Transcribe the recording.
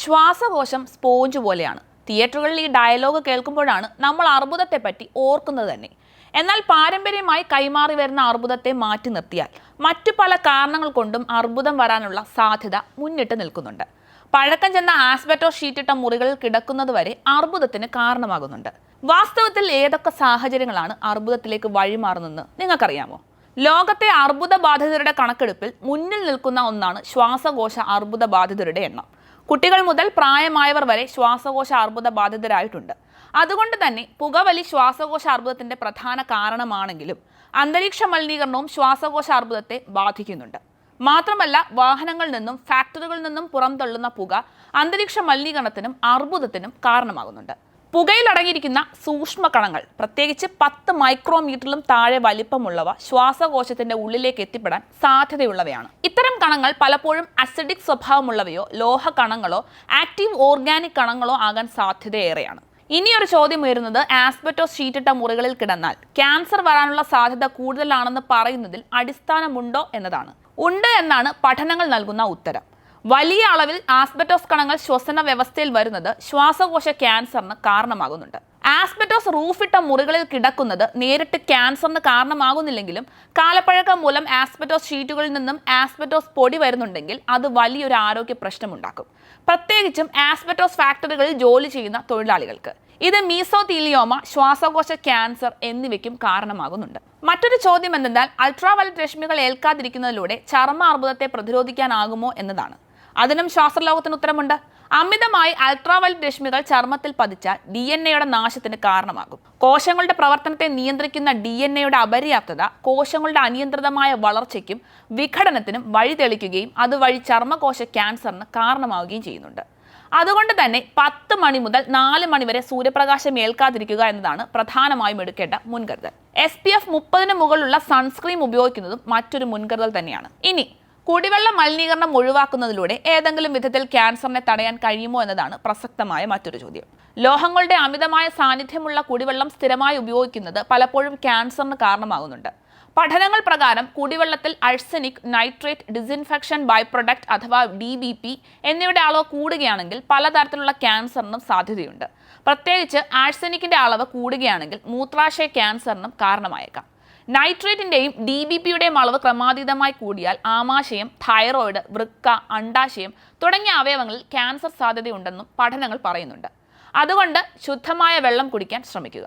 ശ്വാസകോശം സ്പോഞ്ച് പോലെയാണ്. തിയേറ്ററുകളിൽ ഈ ഡയലോഗ് കേൾക്കുമ്പോഴാണ് നമ്മൾ അർബുദത്തെപ്പറ്റി ഓർക്കുന്നത് തന്നെ. എന്നാൽ പാരമ്പര്യമായി കൈമാറി വരുന്ന അർബുദത്തെ മാറ്റി നിർത്തിയാൽ മറ്റു പല കാരണങ്ങൾ കൊണ്ടും അർബുദം വരാനുള്ള സാധ്യത മുന്നിട്ട് നിൽക്കുന്നുണ്ട്. പഴക്കം ചെന്ന ആസ്ബറ്റോ ഷീറ്റിട്ട മുറികളിൽ കിടക്കുന്നത് വരെ അർബുദത്തിന് കാരണമാകുന്നുണ്ട്. വാസ്തവത്തിൽ ഏതൊക്കെ സാഹചര്യങ്ങളാണ് അർബുദത്തിലേക്ക് വഴിമാറുന്നതെന്ന് നിങ്ങൾക്കറിയാമോ? ലോകത്തെ അർബുദ ബാധിതരുടെ കണക്കെടുപ്പിൽ മുന്നിൽ നിൽക്കുന്ന ഒന്നാണ് ശ്വാസകോശ അർബുദ ബാധിതരുടെ എണ്ണം. കുട്ടികൾ മുതൽ പ്രായമായവർ വരെ ശ്വാസകോശ അർബുദ ബാധിതരായിട്ടുണ്ട്. അതുകൊണ്ട് തന്നെ പുകവലി ശ്വാസകോശ അർബുദത്തിന്റെ പ്രധാന കാരണമാണെങ്കിലും അന്തരീക്ഷ മലിനീകരണവും ശ്വാസകോശ അർബുദത്തെ ബാധിക്കുന്നുണ്ട്. മാത്രമല്ല വാഹനങ്ങളിൽ നിന്നും ഫാക്ടറികളിൽ നിന്നും പുറംതള്ളുന്ന പുക അന്തരീക്ഷ മലിനീകരണത്തിനും അർബുദത്തിനും കാരണമാകുന്നുണ്ട്. പുകയിൽ അടങ്ങിയിരിക്കുന്ന സൂക്ഷ്മ കണങ്ങൾ പ്രത്യേകിച്ച് പത്ത് മൈക്രോമീറ്ററിലും താഴെ വലിപ്പമുള്ളവ ശ്വാസകോശത്തിന്റെ ഉള്ളിലേക്ക് എത്തിപ്പെടാൻ സാധ്യതയുള്ളവയാണ്. കണങ്ങൾ പലപ്പോഴും അസിഡിക് സ്വഭാവമുള്ളവയോ ലോഹ കണങ്ങളോ ആക്റ്റീവ് ഓർഗാനിക് കണങ്ങളോ ആകാൻ സാധ്യതയേറെയാണ്. ഇനിയൊരു ചോദ്യം ഉയരുന്നത് ആസ്ബറ്റോസ് ഷീറ്റിട്ട മുറികളിൽ കിടന്നാൽ ക്യാൻസർ വരാനുള്ള സാധ്യത കൂടുതലാണെന്ന് പറയുന്നതിൽ അടിസ്ഥാനമുണ്ടോ എന്നതാണ്. ഉണ്ട് എന്നാണ് പഠനങ്ങൾ നൽകുന്ന ഉത്തരം. വലിയ അളവിൽ ആസ്ബറ്റോസ് കണങ്ങൾ ശ്വസന വ്യവസ്ഥയിൽ വരുന്നത് ശ്വാസകോശ ക്യാൻസറിന് കാരണമാകുന്നുണ്ട്. ആസ്ബറ്റോസ് റൂഫിട്ട മുറികളിൽ കിടക്കുന്നത് നേരിട്ട് ക്യാൻസറിന് കാരണമാകുന്നില്ലെങ്കിലും കാലപ്പഴക്കം മൂലം ആസ്ബറ്റോസ് ഷീറ്റുകളിൽ നിന്നും ആസ്ബറ്റോസ് പൊടി വരുന്നുണ്ടെങ്കിൽ അത് വലിയൊരു ആരോഗ്യ പ്രശ്നമുണ്ടാക്കും. പ്രത്യേകിച്ചും ആസ്ബറ്റോസ് ഫാക്ടറികളിൽ ജോലി ചെയ്യുന്ന തൊഴിലാളികൾക്ക്. ഇത് മീസോതീലിയോമ ശ്വാസകോശ ക്യാൻസർ എന്നിവയ്ക്കും കാരണമാകുന്നുണ്ട്. മറ്റൊരു ചോദ്യം എന്തെന്നാൽ അൾട്രാവയലറ്റ് രശ്മികൾ ഏൽക്കാതിരിക്കുന്നതിലൂടെ ചർമ്മ അർബുദത്തെ പ്രതിരോധിക്കാനാകുമോ എന്നതാണ്. അതിനും ശാസ്ത്രലോകത്തിന് ഉത്തരമുണ്ട്. അമിതമായി അൾട്രാവയലറ്റ് രശ്മികൾ ചർമ്മത്തിൽ പതിച്ചാൽ ഡി എൻ എയുടെ നാശത്തിന് കാരണമാകും. കോശങ്ങളുടെ പ്രവർത്തനത്തെ നിയന്ത്രിക്കുന്ന ഡി എൻ എയുടെ അപര്യാപ്തത കോശങ്ങളുടെ അനിയന്ത്രിതമായ വളർച്ചയ്ക്കും വിഘടനത്തിനും വഴിതെളിക്കുകയും അതുവഴി ചർമ്മകോശ ക്യാൻസറിന് കാരണമാവുകയും ചെയ്യുന്നുണ്ട്. അതുകൊണ്ട് തന്നെ പത്ത് മണി മുതൽ നാല് മണി വരെ സൂര്യപ്രകാശം ഏൽക്കാതിരിക്കുക എന്നതാണ് പ്രധാനമായും എടുക്കേണ്ട മുൻകരുതൽ. എസ് പി എഫ് മുപ്പതിന് മുകളിലുള്ള സൺസ്ക്രീം ഉപയോഗിക്കുന്നതും മറ്റൊരു മുൻകരുതൽ തന്നെയാണ്. ഇനി കുടിവെള്ള മലിനീകരണം ഒഴിവാക്കുന്നതിലൂടെ ഏതെങ്കിലും വിധത്തിൽ ക്യാൻസറിനെ തടയാൻ കഴിയുമോ എന്നതാണ് പ്രസക്തമായ മറ്റൊരു ചോദ്യം. ലോഹങ്ങളുടെ അമിതമായ സാന്നിധ്യമുള്ള കുടിവെള്ളം സ്ഥിരമായി ഉപയോഗിക്കുന്നത് പലപ്പോഴും ക്യാൻസറിന് കാരണമാകുന്നുണ്ട്. പഠനങ്ങൾ പ്രകാരം കുടിവെള്ളത്തിൽ arsenic nitrate disinfection by product അഥവാ ഡി ബി പി എന്നിവയുടെ അളവ് കൂടുകയാണെങ്കിൽ പലതരത്തിലുള്ള ക്യാൻസറിനും സാധ്യതയുണ്ട്. പ്രത്യേകിച്ച് ആഴ്സനിക്കിന്റെ അളവ് കൂടുകയാണെങ്കിൽ മൂത്രാശയ ക്യാൻസറിനും കാരണമായേക്കാം. നൈട്രേറ്റിന്റെയും ഡി ബി പിയുടെയും അളവ് ക്രമാതീതമായി കൂടിയാൽ ആമാശയം തൈറോയിഡ് വൃക്ക അണ്ടാശയം തുടങ്ങിയ അവയവങ്ങളിൽ ക്യാൻസർ സാധ്യതയുണ്ടെന്നും പഠനങ്ങൾ പറയുന്നുണ്ട്. അതുകൊണ്ട് ശുദ്ധമായ വെള്ളം കുടിക്കാൻ ശ്രമിക്കുക.